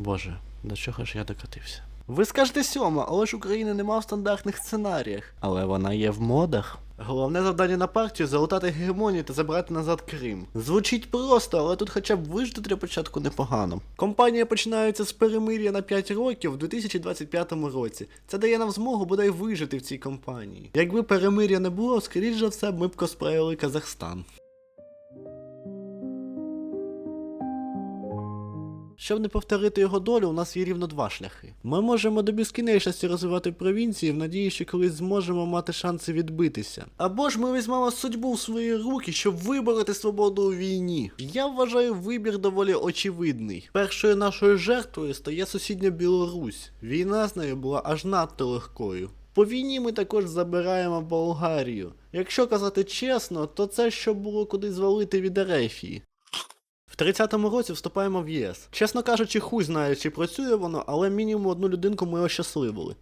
Боже, до чого ж я докотився? Ви скажете сьома, але ж України нема в стандартних сценаріях. Але вона є в модах. Головне завдання на партію залутати гегемонію та забрати назад Крим. Звучить просто, але тут хоча б вижити для початку непогано. Компанія починається з перемир'я на 5 років в 2025 році. Це дає нам змогу бодай вижити в цій компанії. Якби перемир'я не було, скоріш за все, ми б косплеїли Казахстан. Щоб не повторити його долю, у нас є рівно два шляхи. Ми можемо до безкінечності розвивати провінції в надії, що колись зможемо мати шанси відбитися. Або ж ми візьмемо судьбу в свої руки, щоб вибороти свободу у війні. Я вважаю вибір доволі очевидний. Першою нашою жертвою стає сусідня Білорусь. Війна з нею була аж надто легкою. По війні ми також забираємо Болгарію. Якщо казати чесно, то це щоб було куди звалити від Ерефії. В 30-му році вступаємо в ЄС. Чесно кажучи, хуй знає, чи працює воно, але мінімум одну людинку ми ощасливили.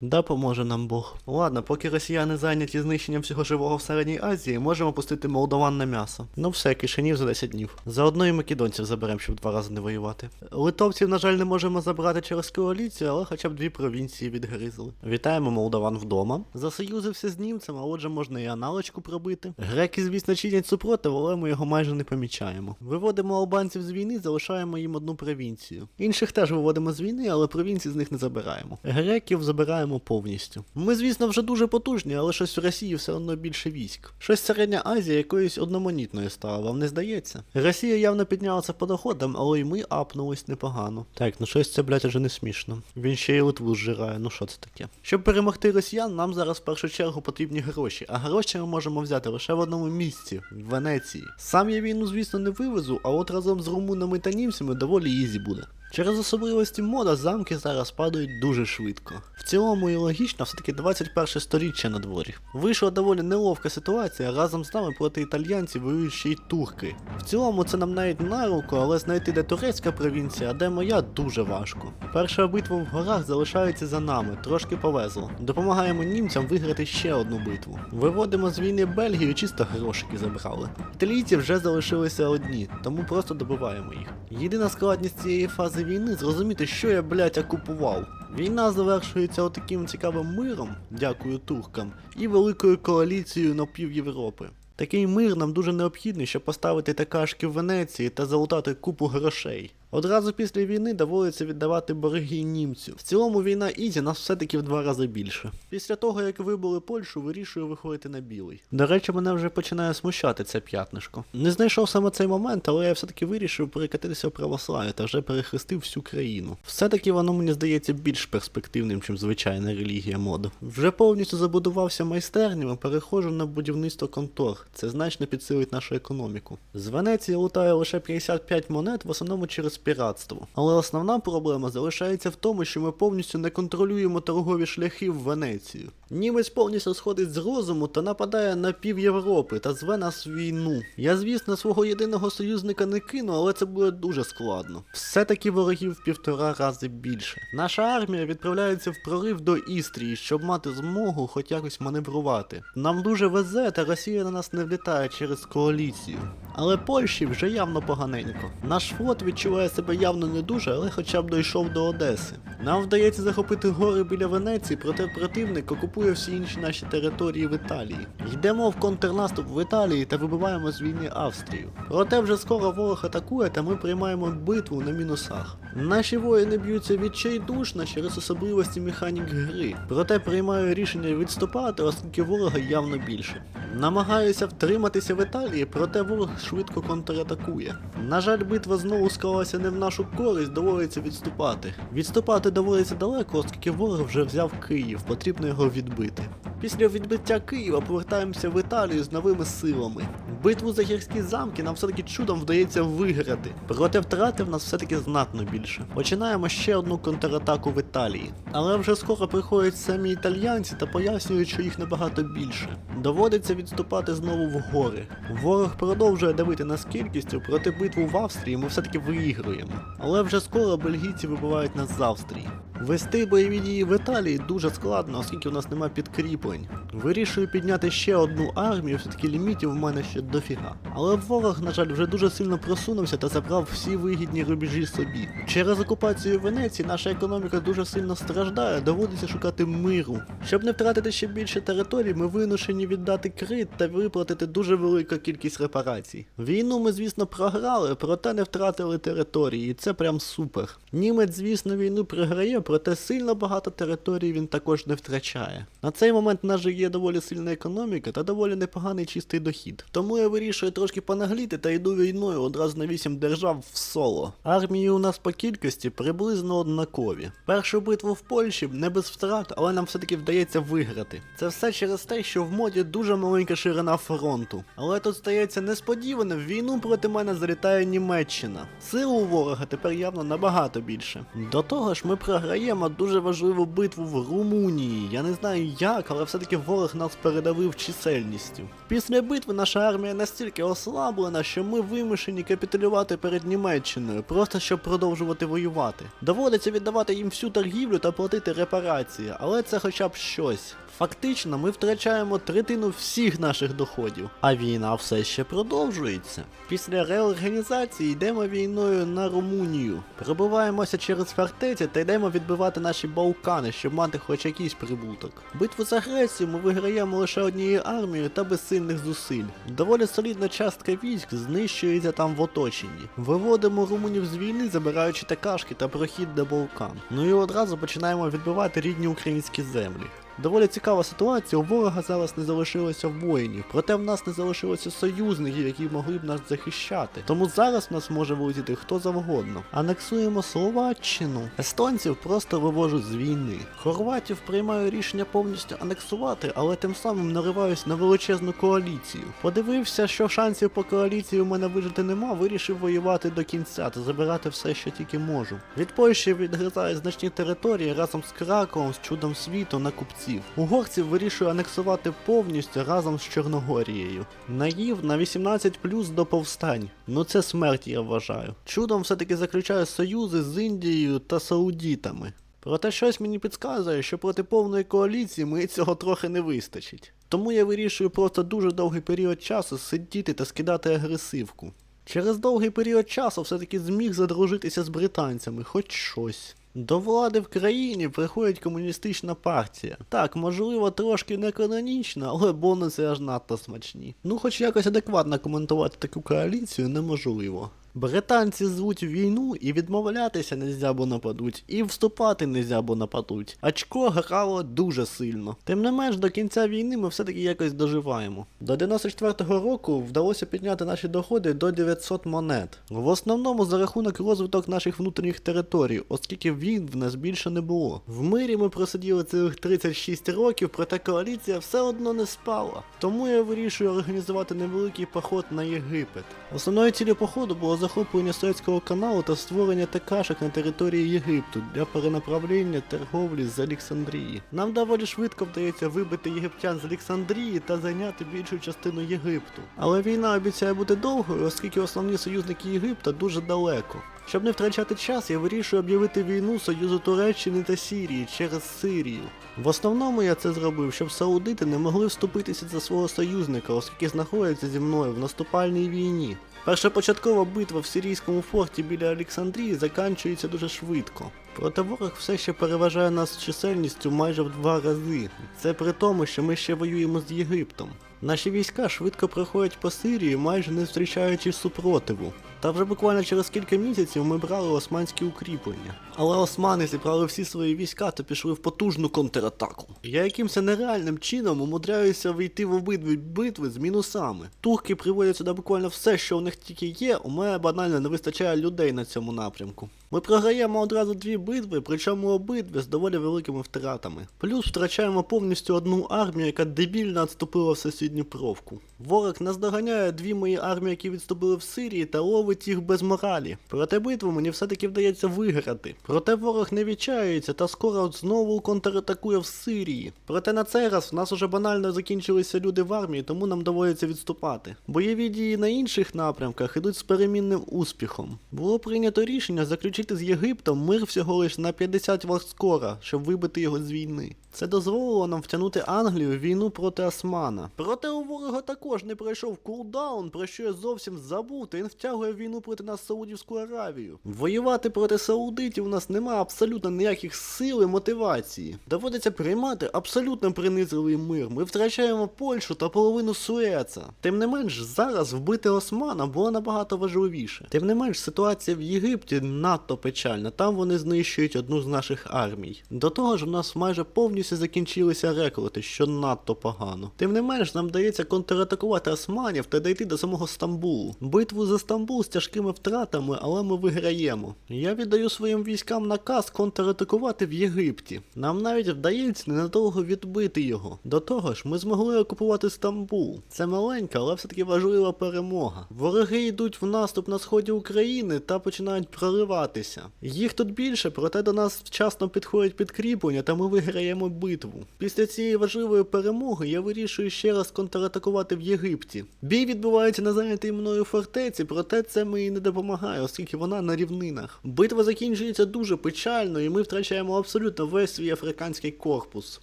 Да поможе нам Бог. Ладно, поки росіяни зайняті знищенням всього живого в Середній Азії, можемо пустити молдаван на м'ясо. Ну все, кишенів за 10 днів. Заодно і македонців заберемо, щоб два рази не воювати. Литовців, на жаль, не можемо забрати через коаліцію, але хоча б дві провінції відгризли. Вітаємо молдаван вдома. Засоюзився з німцем, а отже можна і аналочку пробити. Греки, звісно, чинять супротив, але ми його майже не помічаємо. Виводимо албанців з війни, залишаємо їм одну провінцію. Інших теж виводимо з війни, але провінції з них не забираємо. Греків забираємо повністю. Ми, звісно, вже дуже потужні, але щось в Росії все одно більше військ. Щось Середня Азія якоюсь одноманітною стала, вам не здається? Росія явно піднялася по доходам, але й ми апнулись непогано. Так, ну щось це, блядь, уже не смішно. Він ще й Литву зжирає, ну що це таке? Щоб перемогти росіян, нам зараз в першу чергу потрібні гроші, а гроші ми можемо взяти лише в одному місці в Венеції. Сам я війну, звісно, не вивезу, а от разом з румунами та німцями доволі ізі буде. Через особливості мода замки зараз падають дуже швидко. В цілому і логічно, все-таки 21 сторіччя на дворі. Вийшла доволі неловка ситуація, разом з нами проти італьянців воюють ще й турки. В цілому це нам навіть на руку, але знайти де турецька провінція, а де моя дуже важко. Перша битва в горах залишається за нами, трошки повезло. Допомагаємо німцям виграти ще одну битву. Виводимо з війни Бельгію, чисто грошики забрали. Італійці вже залишилися одні, тому просто добиваємо їх. Єдина складність цієї фази війни зрозуміти, що я, блядь, окупував. Війна завершується отаким цікавим миром, дякую туркам, і великою коаліцією на пів Європи. Такий мир нам дуже необхідний, щоб поставити такашки в Венеції та залутати купу грошей. Одразу після війни доводиться віддавати борги німцю. В цілому війна Ізі нас все-таки в два рази більше. Після того, як вибили Польщу, вирішую виходити на білий. До речі, мене вже починає смущати це п'ятнишко. Не знайшов саме цей момент, але я все-таки вирішив перекатитися в православ'я та вже перехрестив всю країну. Все-таки воно мені здається більш перспективним, ніж звичайна релігія моду. Вже повністю забудувався майстернями, переходжу на будівництво контор. Це значно підсилить нашу економіку. З Венеції лутаю лише 55 монет, в основному через піратство. Але основна проблема залишається в тому, що ми повністю не контролюємо торгові шляхи в Венецію. Німець повністю сходить з розуму та нападає на пів Європи та зве нас в війну. Я, звісно, свого єдиного союзника не кину, але це буде дуже складно. Все-таки ворогів в півтора рази більше. Наша армія відправляється в прорив до Істрії, щоб мати змогу хоч якось маневрувати. Нам дуже везе, та Росія на нас не влітає через коаліцію. Але Польщі вже явно поганенько. Наш флот відчуває себе явно не дуже, але хоча б дійшов до Одеси. Нам вдається захопити гори біля Венеції, проте противник окупує всі інші наші території в Італії. Йдемо в контрнаступ в Італії та вибиваємо з війни Австрію. Проте вже скоро ворог атакує, та ми приймаємо битву на мінусах. Наші воїни б'ються відчайдушно через особливості механік гри. Проте приймаю рішення відступати, оскільки ворога явно більше. Намагаюся втриматися в Італії, проте ворог швидко контратакує. На жаль, битва знову склалася не в нашу користь, доводиться відступати. Відступати доводиться далеко, оскільки ворог вже взяв Київ, потрібно його відбити. Після відбиття Києва повертаємося в Італію з новими силами. Битву за гірські замки нам все-таки чудом вдається виграти, проте втрати в нас все-таки знатно більше. Починаємо ще одну контратаку в Італії. Але вже скоро приходять самі італьянці та пояснюють, що їх набагато більше. Доводиться відступати знову в гори. Ворог продовжує давити нас кількістю, проте битву в Австрії ми все-таки виігруємо. Але вже скоро бельгійці вибивають нас з Австрії. Вести бойові дії в Італії дуже складно, оскільки у нас немає підкріплень. Вирішую підняти ще одну армію, все-таки лімітів в мене ще дофіга. Але ворог, на жаль, вже дуже сильно просунувся та забрав всі вигідні рубежі собі. Через окупацію Венеції наша економіка дуже сильно страждає, доводиться шукати миру. Щоб не втратити ще більше територій, ми вимушені віддати крит та виплатити дуже велику кількість репарацій. Війну ми, звісно, програли, проте не втратили території, і це прям супер. Німець, звісно, війну програє, проте сильно багато територій він також не втрачає. На цей момент в нас же є доволі сильна економіка та доволі непоганий чистий дохід. Тому я вирішую трошки понагліти та йду війною одразу на 8 держав в соло. Армії у нас по кількості приблизно однакові. Першу битву в Польщі не без втрат, але нам все-таки вдається виграти. Це все через те, що в моді дуже маленька ширина фронту. Але тут стається несподівано, в війну проти мене залітає Німеччина. Сил у ворога тепер явно набагато більше. До того ж, ми програємо дуже важливу битву в Румунії. Я не знаю як, але все-таки ворог нас передавив чисельністю. Після битви наша армія настільки ослаблена, що ми вимушені капітулювати перед Німеччиною, просто щоб продовжувати воювати. Доводиться віддавати їм всю торгівлю та платити репарації, але це хоча б щось. Фактично, ми втрачаємо третину всіх наших доходів, а війна все ще продовжується. Після реорганізації йдемо війною на Румунію. Пробиваємося через фортеці та йдемо відбивати наші Балкани, щоб мати хоч якийсь прибуток. Битву з агресією ми виграємо лише однією армією та без сильних зусиль. Доволі солідна частка військ знищується там в оточенні. Виводимо румунів з війни, забираючи такашки та прохід до Балкан. Ну і одразу починаємо відбивати рідні українські землі. Доволі цікава ситуація, у ворога зараз не залишилося воїнів, проте в нас не залишилося союзників, які могли б нас захищати. Тому зараз в нас може вилетіти хто завгодно. Анексуємо Словаччину. Естонців просто вивожу з війни. Хорватів приймаю рішення повністю анексувати, але тим самим нариваюсь на величезну коаліцію. Подивився, що шансів по коаліції у мене вижити нема, вирішив воювати до кінця та забирати все, що тільки можу. Від Польщі відгризаю значні території разом з Краковом, з чудом світу на купців. Угорців вирішую анексувати повністю разом з Чорногорією. Наїв на 18 плюс до повстань. Ну це смерть, я вважаю. Чудом все-таки заключаю союзи з Індією та Саудітами. Проте щось мені підказує, що проти повної коаліції мені цього трохи не вистачить. Тому я вирішую просто дуже довгий період часу сидіти та скидати агресивку. Через довгий період часу все-таки зміг задружитися з британцями, хоч щось. До влади в країні приходить комуністична партія. Так, можливо, трошки не канонічна, але бонуси аж надто смачні. Ну, хоч якось адекватно коментувати таку коаліцію неможливо. Британці звуть війну і відмовлятися нельзя, бо нападуть, і вступати нельзя, бо нападуть. Очко грало дуже сильно. Тим не менш, до кінця війни ми все-таки якось доживаємо. До 94-го року вдалося підняти наші доходи до 900 монет. В основному за рахунок розвиток наших внутрішніх територій, оскільки війн в нас більше не було. В мирі ми просиділи цілих 36 років, проте коаліція все одно не спала. Тому я вирішую організувати невеликий поход на Єгипет. Основною цілею походу було захоплення Суецького каналу та створення такашок на території Єгипту для перенаправлення торговлі з Олександрії. Нам доволі швидко вдається вибити єгиптян з Олександрії та зайняти більшу частину Єгипту. Але війна обіцяє бути довгою, оскільки основні союзники Єгипта дуже далеко. Щоб не втрачати час, я вирішую об'явити війну Союзу Туреччини та Сірії через Сирію. В основному я це зробив, щоб саудити не могли вступитися за свого союзника, оскільки знаходяться зі мною в наступальній війні. Першопочаткова битва в сирійському форті біля Олександрії заканчується дуже швидко. Проте ворог все ще переважає нас чисельністю майже в два рази. Це при тому, що ми ще воюємо з Єгиптом. Наші війська швидко проходять по Сирії, майже не зустрічаючи супротиву. Та вже буквально через кілька місяців ми брали османські укріплення. Але османи зібрали всі свої війська та пішли в потужну контратаку. Я якимось нереальним чином умудряюся вийти в обидві битви з мінусами. Турки приводять сюди буквально все, що у них тільки є, у мене банально не вистачає людей на цьому напрямку. Ми програємо одразу дві битви, причому обидві з доволі великими втратами. Плюс втрачаємо повністю одну армію, яка дебільно відступила в сусідню провку. Ворог наздоганяє дві мої армії, які відступили в Сирії, та ловить їх без моралі. Проте битву мені все-таки вдається виграти. Проте ворог не відчаюється та скоро знову контратакує в Сирії. Проте на цей раз в нас уже банально закінчилися люди в армії, тому нам доводиться відступати. Бойові дії на інших напрямках ідуть з перемінним успіхом. Було прийнято рішення заключити з Єгиптом мир всього лиш на 50 варскора, щоб вибити його з війни. Це дозволило нам втягнути Англію в війну проти Османа. Проте у ворога також не пройшов кулдаун, про що я зовсім забув, та він втягує війну проти нас Саудівську Аравію. Воювати проти саудитів у нас немає абсолютно ніяких сил і мотивації. Доводиться приймати абсолютно принизливий мир. Ми втрачаємо Польщу та половину Суеца. Тим не менш, зараз вбити Османа було набагато важливіше. Тим не менш, ситуація в Єгипті надто печальна. Там вони знищують одну з наших армій. До того ж, в нас майже повністю закінчилися рекрути, що надто погано. Тим не менш, нам дається контратакувати османів та дійти до самого Стамбулу. Битву за Стамбул з тяжкими втратами, але ми виграємо. Я віддаю своїм військам наказ контратакувати в Єгипті. Нам навіть вдається ненадовго відбити його. До того ж, ми змогли окупувати Стамбул. Це маленька, але все-таки важлива перемога. Вороги йдуть в наступ на сході України та починають прориватися. Їх тут більше, проте до нас вчасно підходять підкріплення, та ми виграємо битву. Після цієї важливої перемоги я вирішую ще раз контратакувати в Єгипті. Бій відбувається на зайнятій мною фортеці, проте це мені не допомагає, оскільки вона на рівнинах. Битва закінчується дуже печально, і ми втрачаємо абсолютно весь свій африканський корпус.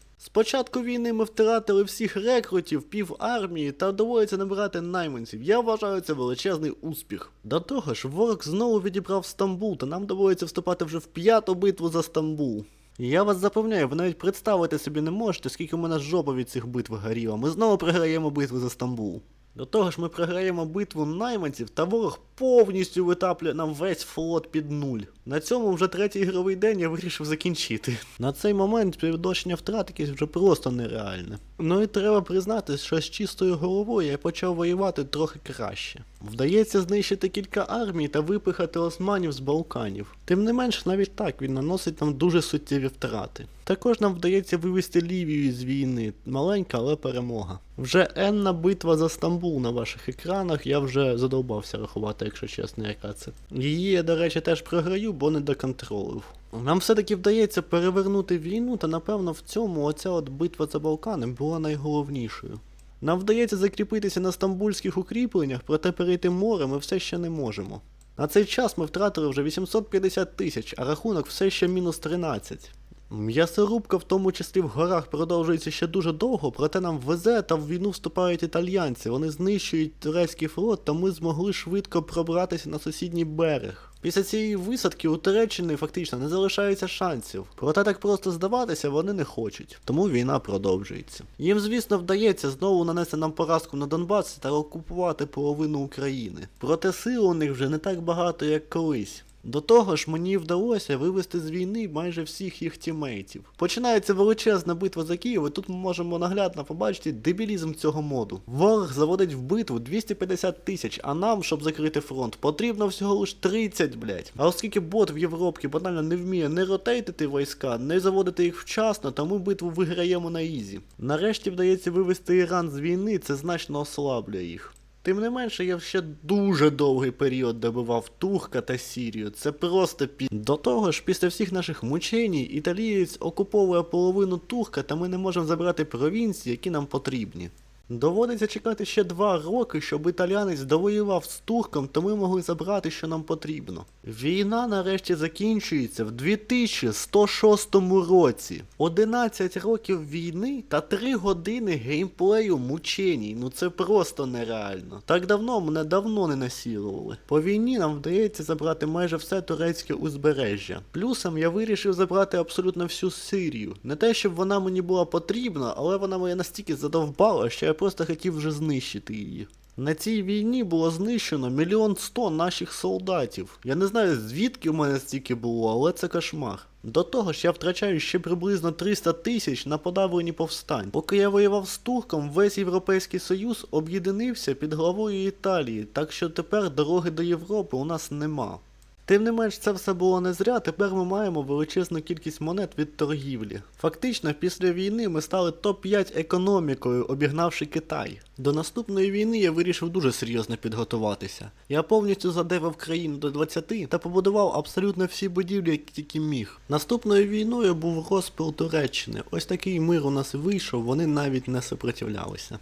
Спочатку війни ми втратили всіх рекрутів, пів армії та доводиться набирати найманців. Я вважаю це величезний успіх. До того ж, ворог знову відібрав Стамбул, та нам доводиться вступати вже в п'яту битву за Стамбул. Я вас запевняю, ви навіть представити собі не можете, скільки у мене жопа від цих битв горіла. Ми знову програємо битву за Стамбул. До того ж, ми програємо битву найманців, та ворог повністю витаплює нам весь флот під нуль. На цьому вже третій ігровий день я вирішив закінчити. На цей момент співвідношення втрат якесь вже просто нереальне. Ну і треба признати, що з чистою головою я почав воювати трохи краще. Вдається знищити кілька армій та випихати османів з Балканів. Тим не менш, навіть так він наносить нам дуже суттєві втрати. Також нам вдається вивести Лівію з війни. Маленька, але перемога. Вже енна битва за Стамбул на ваших екранах, я вже задовбався рахувати, якщо чесно, яка це. Її я, до речі, теж програю, бо не доконтролив. Нам все-таки вдається перевернути війну, та напевно в цьому оця от битва за Балкани була найголовнішою. Нам вдається закріпитися на стамбульських укріпленнях, проте перейти море ми все ще не можемо. На цей час ми втратили вже 850 тисяч, а рахунок все ще мінус 13. М'ясорубка, в тому числі в горах, продовжується ще дуже довго, проте нам везе та в війну вступають італьянці. Вони знищують турецький флот, та ми змогли швидко пробратися на сусідній берег. Після цієї висадки у Туреччини фактично не залишається шансів. Проте так просто здаватися вони не хочуть, тому війна продовжується. Їм, звісно, вдається знову нанести нам поразку на Донбасі та окупувати половину України. Проте сил у них вже не так багато, як колись. До того ж, мені вдалося вивести з війни майже всіх їх тімейтів. Починається величезна битва за Київ, і тут ми можемо наглядно побачити дебілізм цього моду. Ворог заводить в битву 250 тисяч, а нам, щоб закрити фронт, потрібно всього лиш 30, блять. А оскільки бот в Європі банально не вміє не ротейтити війська, не заводити їх вчасно, то ми битву виграємо на ізі. Нарешті вдається вивести Іран з війни, це значно ослаблює їх. Тим не менше, я ще дуже довгий період добивав Турка та Сірію. Це просто пі... До того ж, після всіх наших мучень, італієць окуповує половину Турка, та ми не можемо забрати провінції, які нам потрібні. Доводиться чекати ще два роки, щоб італіянець довоював з турком, то ми могли забрати, що нам потрібно. Війна нарешті закінчується в 2106 році. 11 років війни та 3 години геймплею мученій. Ну це просто нереально. Так давно мене давно не насілували. По війні нам вдається забрати майже все турецьке узбережжя. Плюсом я вирішив забрати абсолютно всю Сирію. Не те, щоб вона мені була потрібна, але вона мене настільки задовбала, що я просто хотів вже знищити її. На цій війні було знищено мільйон сто наших солдатів. Я не знаю звідки в мене стільки було, але це кошмар. До того ж, я втрачаю ще приблизно 300 тисяч на подавлені повстань. Поки я воював з турком, весь Європейський Союз об'єдинився під главою Італії, так що тепер дороги до Європи у нас нема. Тим не менш, це все було не зря, тепер ми маємо величезну кількість монет від торгівлі. Фактично, після війни ми стали топ-5 економікою, обігнавши Китай. До наступної війни я вирішив дуже серйозно підготуватися. Я повністю задевив країну до 20 та побудував абсолютно всі будівлі, які тільки міг. Наступною війною був розпил Туреччини. Ось такий мир у нас вийшов, вони навіть не сопротивлялися.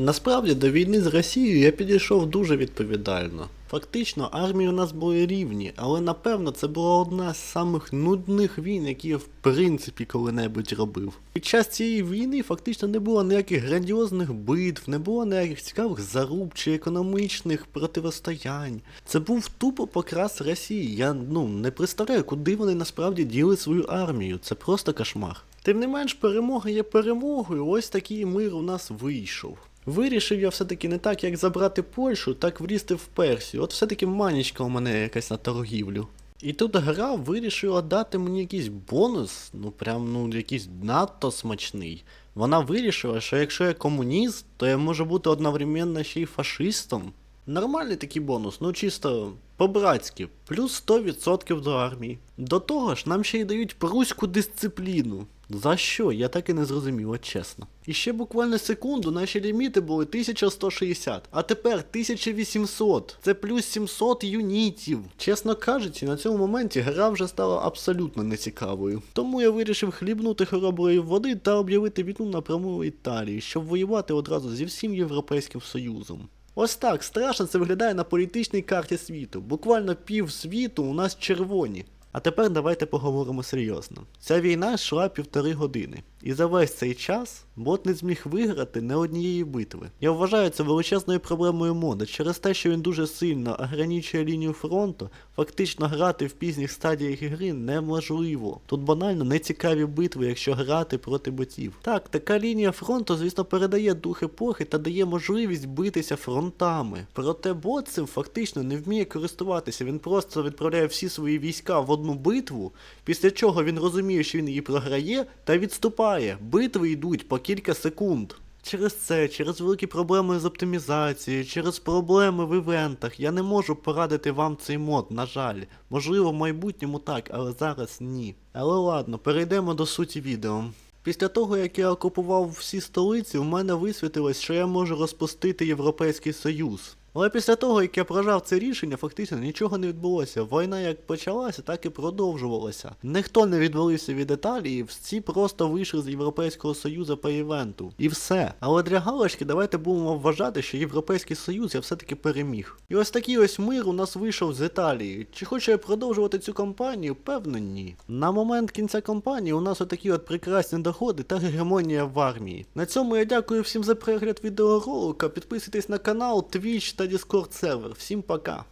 Насправді до війни з Росією я підійшов дуже відповідально. Фактично, армії у нас були рівні, але напевно це була одна з самих нудних війн, які я в принципі коли-небудь робив. Під час цієї війни фактично не було ніяких грандіозних битв, не було ніяких цікавих заруб чи економічних противостоянь. Це був тупо покрас Росії. Я ну не представляю, куди вони насправді діли свою армію. Це просто кошмар. Тим не менш, перемога є перемогою. Ось такий мир у нас вийшов. Вирішив я все-таки не так, як забрати Польщу, так влізти в Персію. От все-таки манічка у мене якась на торгівлю. І тут гра вирішила дати мені якийсь бонус, ну прям ну якийсь надто смачний. Вона вирішила, що якщо я комуніст, то я можу бути одновременно ще й фашистом. Нормальний такий бонус, ну чисто по-братськи, плюс 100% до армії. До того ж, нам ще й дають пруську дисципліну. За що? Я так і не зрозумів, от чесно. І ще буквально секунду наші ліміти були 1160, а тепер 1800. Це плюс 700 юнітів. Чесно кажучи, на цьому моменті гра вже стала абсолютно нецікавою. Тому я вирішив хлібнути хороброї води та об'явити війну напряму Італії, щоб воювати одразу зі всім Європейським Союзом. Ось так страшно це виглядає на політичній карті світу. Буквально пів світу у нас червоні. А тепер давайте поговоримо серйозно. Ця війна йшла півтори години, і за весь цей час бот не зміг виграти не однієї битви. Я вважаю це величезною проблемою мода. Через те, що він дуже сильно ограничує лінію фронту, фактично грати в пізніх стадіях ігри неможливо. Тут банально нецікаві битви, якщо грати проти ботів. Так, така лінія фронту, звісно, передає дух епохи та дає можливість битися фронтами. Проте бот цим фактично не вміє користуватися. Він просто відправляє всі свої війська в одну битву, після чого він розуміє, що він її програє, та відступає. Битви йдуть по кілька секунд. Через це, через великі проблеми з оптимізацією, через проблеми в івентах, я не можу порадити вам цей мод, на жаль. Можливо, в майбутньому так, але зараз ні. Але ладно, перейдемо до суті відео. Після того, як я окупував всі столиці, в мене висвітилось, що я можу розпустити Європейський Союз. Але після того, як я прожав це рішення, фактично нічого не відбулося. Війна як почалася, так і продовжувалася. Ніхто не відвалився від Італії, всі просто вийшли з Європейського Союзу по івенту. І все. Але для галочки давайте будемо вважати, що Європейський Союз я все-таки переміг. І ось такий ось мир у нас вийшов з Італії. Чи хочу я продовжувати цю кампанію? Певно, ні. На момент кінця кампанії у нас отакі от прекрасні доходи та гегемонія в армії. На цьому я дякую всім за перегляд відеоролика. Підписуйтесь на канал, Twitch та Discord сервер. Всім пока.